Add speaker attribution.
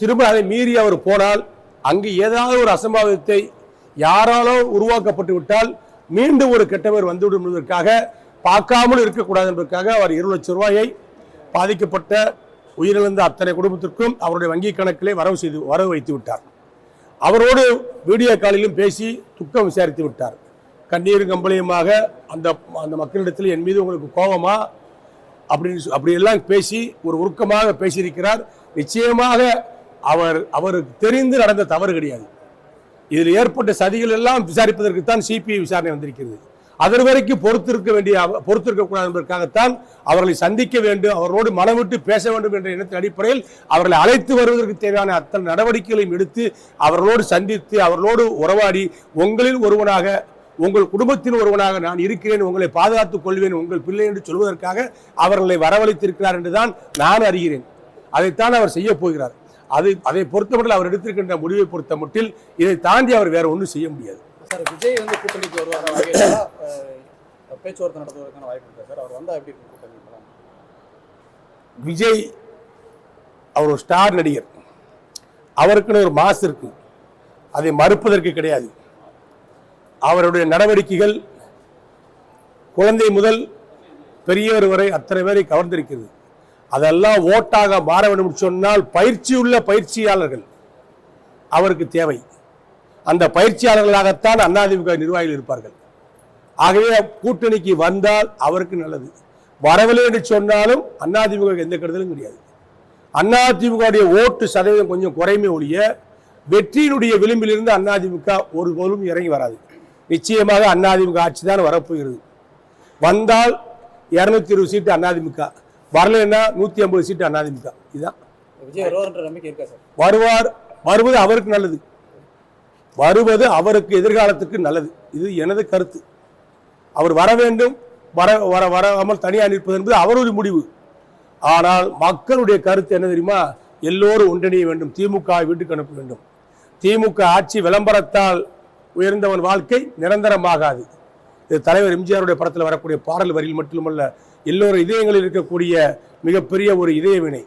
Speaker 1: திரும்ப அதை மீறி அவர் போனால் அங்கு ஏதாவது ஒரு அசம்பாவிதத்தை யாராலோ உருவாக்கப்பட்டு விட்டால் மீண்டும் ஒரு கெட்டவர் வந்துவிடும் என்பதற்காக பார்க்காமல் இருக்கக்கூடாது என்பதற்காக அவர் இரு லட்சம் ரூபாயை பாதிக்கப்பட்ட உயிரிழந்த அத்தனை குடும்பத்திற்கும் அவருடைய வங்கி கணக்கிலே வரவு செய்து வரவு வைத்து விட்டார். அவரோடு வீடியோ காலிலும் பேசி துக்கம் விசாரித்து விட்டார். கண்ணீரும் கம்பளியுமாக அந்த அந்த மக்களிடத்தில் என் மீது உங்களுக்கு கோபமா? அப்படின்னு அப்படியெல்லாம் பேசி ஒரு உருக்கமாக பேசியிருக்கிறார். நிச்சயமாக அவர் அவருக்கு தெரிந்து நடந்த தவறு கிடையாது. இதில் ஏற்பட்ட சதிகள் எல்லாம் விசாரிப்பதற்கு தான் சிபிஐ விசாரணை வந்திருக்கிறது. அதன் வரைக்கும் பொறுத்திருக்க வேண்டிய பொறுத்திருக்கக்கூடாது என்பதற்காகத்தான் அவர்களை சந்திக்க வேண்டும் அவர்களோடு விட்டு பேச வேண்டும் என்ற எண்ணத்தின் அடிப்படையில் அவர்களை அழைத்து வருவதற்கு தேவையான அத்தனை நடவடிக்கைகளையும் எடுத்து அவர்களோடு சந்தித்து அவர்களோடு உறவாடி உங்களில் ஒருவனாக உங்கள் குடும்பத்தின் ஒருவனாக நான் இருக்கிறேன் உங்களை பாதுகாத்துக் கொள்வேன் உங்கள் பிள்ளை என்று சொல்வதற்காக அவர்களை வரவழைத்திருக்கிறார் என்றுதான் நான் அறிகிறேன். அதைத்தான் அவர் செய்ய போகிறார். அது அதை பொறுத்தமட்டில் அவர் எடுத்திருக்கின்ற முடிவை பொறுத்த மட்டில் இதை தாண்டி அவர் வேற ஒன்றும் செய்ய முடியாது.
Speaker 2: சார் விஜய் வந்து கூட்டணிக்கு வருவார்? பேச்சுவார்த்தை நடத்துவதற்கான வாய்ப்பு இருக்கா சார்? அவர் வந்தா எப்படி கூட்டணி?
Speaker 1: விஜய் அவர் ஒரு ஸ்டார் நடிகர். அவருக்குன்னு ஒரு மாஸ் இருக்கு. அதை மறுப்பதற்கு கிடையாது. அவருடைய நடவடிக்கைகள் குழந்தை முதல் பெரியவர் வரை அத்தனை பேரை கவர்ந்திருக்கிறது. அதெல்லாம் ஓட்டாக மாற வேண்டும் சொன்னால் சொன்னால் பயிற்சியுள்ள பயிற்சியாளர்கள் அவருக்கு தேவை. அந்த பயிற்சியாளர்களாகத்தான் அதிமுக நிர்வாகிகள் இருப்பார்கள். ஆகவே கூட்டணிக்கு வந்தால் அவருக்கு நல்லது. வரவில்லை என்று சொன்னாலும் அதிமுக எந்த கெடுதலும் கிடையாது. அதிமுகவுடைய ஓட்டு சதவீதம் கொஞ்சம் குறைமை ஒழிய வெற்றியினுடைய விளிம்பிலிருந்து அதிமுக ஒரு பொருளும் இறங்கி வராது. நிச்சயமாக அதிமுக ஆட்சி தான் வரப்போகிறது. வந்தால் இருநூத்தி இருபது சீட்டு அதிமுக வரலைன்னா நூத்தி ஐம்பது சீட்டு இதுதான்.
Speaker 2: இருக்கா சார்?
Speaker 1: வருவார் வருவது அவருக்கு நல்லது. வருவது அவருக்கு எதிர்காலத்துக்கு நல்லது. இது எனது கருத்து. அவர் வர வேண்டும் வர வர வராமல் தனியாக நிற்பது என்பது அவருடைய முடிவு. ஆனால் மக்களுடைய கருத்து என்ன தெரியுமா? எல்லோரும் ஒன்றிணைய வேண்டும் திமுக வீட்டுக்கு அனுப்ப வேண்டும். திமுக ஆட்சி விளம்பரத்தால் உயர்ந்தவன் வாழ்க்கை நிரந்தரமாகாது. இது தலைவர் எம்ஜிஆருடைய படத்தில் வரக்கூடிய பாடல் வரியில் மட்டுமல்ல எல்லோரும் இதயங்களில் இருக்கக்கூடிய மிகப்பெரிய ஒரு இதய வினை